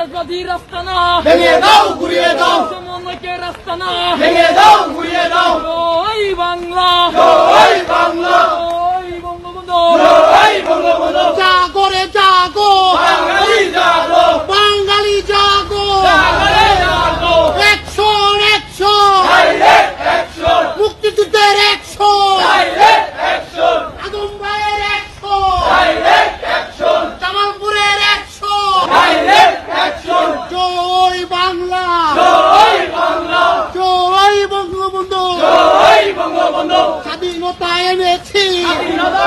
সন্ত্রাসবাদী রাস্তা না ভেঙে দাও ঘুরিয়ে দাও সমন্বয়কে রাস্তা ভেঙে দাও ঘুরিয়ে দাও ওই বাংলা বাংলা। জয় বাংলা। জয় বঙ্গবন্ধু। জয় বঙ্গবন্ধু। স্বাধীনতা এনেছি। স্বাধীনতা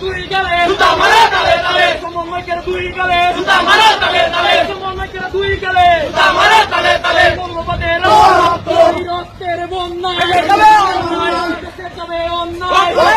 দুই গেলে দুটা মারা গেলে তাহলে সময় দুই গেলে দুটা মারা দুই গেলে। তামারে তালে তালে। মূল্যবাদের রক্তের বন্যায়। অন্যায় অন্যায়